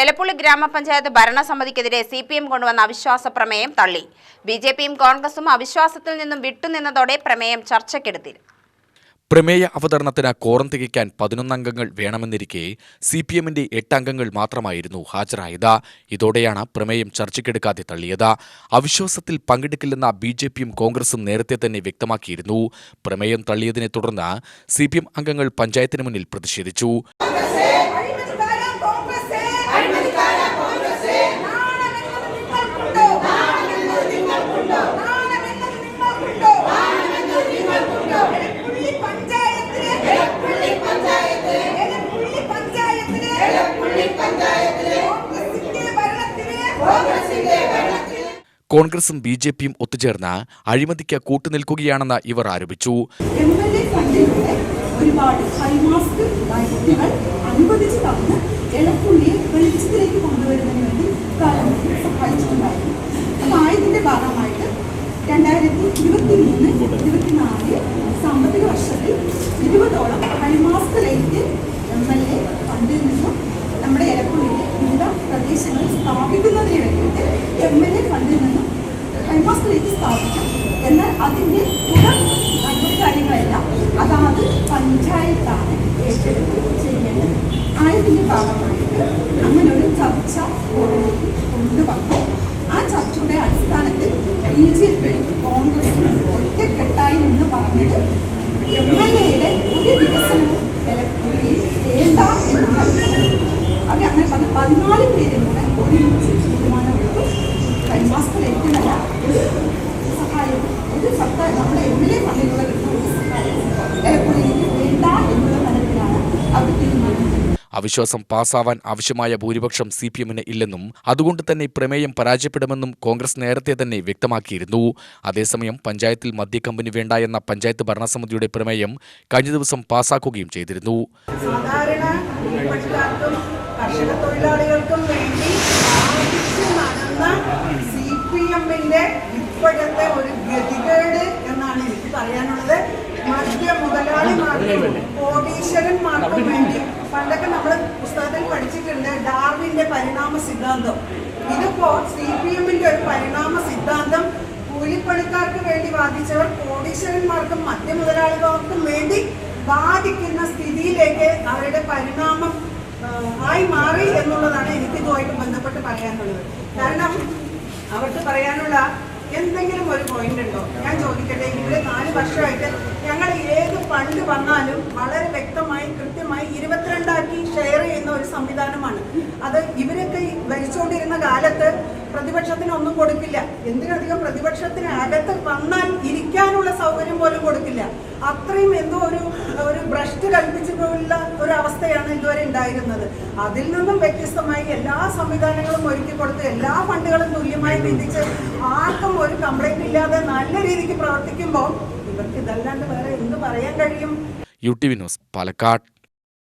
എലപ്പുള്ളി ഗ്രാമപഞ്ചായത്ത് ഭരണസമിതിക്കെതിരെ C P M കൊണ്ടുവന്ന അവിശ്വാസ പ്രമേയം തള്ളി. ബി ജെ പിയും കോൺഗ്രസും അവിശ്വാസത്തിൽ നിന്നും വിട്ടുനിന്നതോടെ പ്രമേയം ചർച്ചയ്ക്കെടുത്തില്ല പ്രമേയ അവതരണത്തിന് കോറം തികയ്ക്കാൻ പതിനൊന്നംഗങ്ങൾ വേണമെന്നിരിക്കെ സി പി എമ്മിന്റെ എട്ട് അംഗങ്ങൾ മാത്രമായിരുന്നു ഹാജരായത്. ഇതോടെയാണ് പ്രമേയം ചർച്ചയ്ക്കെടുക്കാതെ തള്ളിയത്. അവിശ്വാസത്തിൽ പങ്കെടുക്കില്ലെന്ന ബി ജെ പിയും കോൺഗ്രസും നേരത്തെ തന്നെ വ്യക്തമാക്കിയിരുന്നു. പ്രമേയം തള്ളിയതിനെ തുടർന്ന് സി പി എം അംഗങ്ങൾ പഞ്ചായത്തിന് മുന്നിൽ പ്രതിഷേധിച്ചു. കോൺഗ്രസും ബി ജെ പിയും ഒത്തുചേർന്ന് അഴിമതിക്ക് കൂട്ടുനിൽക്കുകയാണെന്ന് ഇവർ ആരോപിച്ചു. ഒരുപാട് വേണ്ടി ഭാഗമായിട്ട് രണ്ടായിരത്തി ഇരുപത്തി മൂന്ന് ഇരുപത്തിനാല് സാമ്പത്തിക വർഷത്തിൽ ഇരുപതോളം എം എൽ എ നിന്നും നമ്മുടെ എലപ്പുള്ളിയിലെ വിവിധ പ്രദേശങ്ങളിൽ സ്ഥാപിക്കുന്നതിന് വേണ്ടിയിട്ട് എം എൽ എ നിന്നും ലൈറ്റ് സ്ഥാപിക്കും. എന്നാൽ അതിന്റെ തുടർ നടപടി കാര്യങ്ങളെല്ലാം. അതാത് പഞ്ചായത്താണ് ഏറ്റെടുത്ത് ചെയ്യേണ്ടത്. ആയതിന്റെ ഭാഗമായിട്ട് അങ്ങനെ ഒരു ചർച്ച കോടതിയിൽ കൊണ്ടുവന്നു. ആ ചർച്ചയുടെ അടിസ്ഥാനത്തിൽ ബി ജെ പി കോൺഗ്രസ് ഒറ്റക്കെട്ടായി എന്ന് പറഞ്ഞിട്ട് എം എൽ എയുടെ ഒരു വികസനവും വിലക്കുള്ളിൽ വേണ്ട എന്നാണ്. അവർ അങ്ങനെ പറഞ്ഞ പതിനാല് പേരും അവിശ്വാസം പാസാവാൻ ആവശ്യമായ ഭൂരിപക്ഷം സി പി എമ്മിന് ഇല്ലെന്നും അതുകൊണ്ട് തന്നെ പ്രമേയം പരാജയപ്പെടുമെന്നും കോൺഗ്രസ് നേരത്തെ തന്നെ വ്യക്തമാക്കിയിരുന്നു. അതേസമയം പഞ്ചായത്തിൽ മദ്യക്കമ്പനി വേണ്ട എന്ന പഞ്ചായത്ത് ഭരണസമിതിയുടെ പ്രമേയം കഴിഞ്ഞ ദിവസം പാസാക്കുകയും ചെയ്തിരുന്നു. കർഷക തൊഴിലാളികൾക്കും വേണ്ടി ആവശ്യം നടന്ന സി പി എമ്മിന്റെ ഇപ്പോഴത്തെ ഒരു ഗതികേട് എന്നാണ് എനിക്ക് പറയാനുള്ളത്. മദ്യ മുതലാളിമാർക്കും കോടീശ്വരന്മാർക്കും വേണ്ടി പണ്ടൊക്കെ നമ്മൾ പുസ്തകത്തിൽ പഠിച്ചിട്ടുണ്ട് ഡാർവിന്റെ പരിണാമ സിദ്ധാന്തം. ഇതിപ്പോ സി പി എമ്മിന്റെ ഒരു പരിണാമ സിദ്ധാന്തം കൂലിപ്പണിക്കാർക്ക് വേണ്ടി വാദിച്ചവർ കോടീശ്വരന്മാർക്കും മധ്യ മുതലാളികൾക്കും വേണ്ടി ബാധിക്കുന്ന സ്ഥിതിയിലേക്ക് അവരുടെ പരിണാമം ആയി മാറി എന്നുള്ളതാണ് എനിക്ക് ഇതുമായിട്ട് ബന്ധപ്പെട്ട് പറയാനുള്ളത്. കാരണം അവർക്ക് പറയാനുള്ള എന്തെങ്കിലും ഒരു പോയിന്റ് ഉണ്ടോ? ഞാൻ ചോദിക്കട്ടെ. ഇവിടെ നാല് വർഷമായിട്ട് ഞങ്ങൾ ഏത് ഫണ്ട് വന്നാലും വളരെ വ്യക്തമായി കൃത്യമായി ഇരുപത്തിരണ്ടാക്കി ഷെയർ ചെയ്യുന്ന ഒരു സംവിധാനമാണ്. അത് ഇവരൊക്കെ ഭരിച്ചുകൊണ്ടിരുന്ന കാലത്ത് പ്രതിപക്ഷത്തിന് ഒന്നും കൊടുക്കില്ല. എന്തിനധികം പ്രതിപക്ഷത്തിന് അകത്ത് വന്നാൽ ഇരിക്കാനുള്ള സൗകര്യം പോലും കൊടുക്കില്ല. അത്രയും എന്തോ ഒരു ഒരു ഭ്രഷ്ട് കൽപ്പിച്ചിട്ടുള്ള ഒരു അവസ്ഥയാണ് ഇതുവരെ ഉണ്ടായിരുന്നത്. അതിൽ നിന്നും വ്യത്യസ്തമായി എല്ലാ സംവിധാനങ്ങളും ഒരുക്കി കൊടുത്ത് എല്ലാ ഫണ്ടുകളും തുല്യമായി വിധിച്ച് ആർക്കും ഒരു കംപ്ലൈന്റ് ഇല്ലാതെ നല്ല രീതിക്ക് പ്രവർത്തിക്കുമ്പോൾ ഇവർക്ക് ഇതല്ലാണ്ട് വേറെ എന്ത് പറയാൻ കഴിയും? U T V news Palakkad.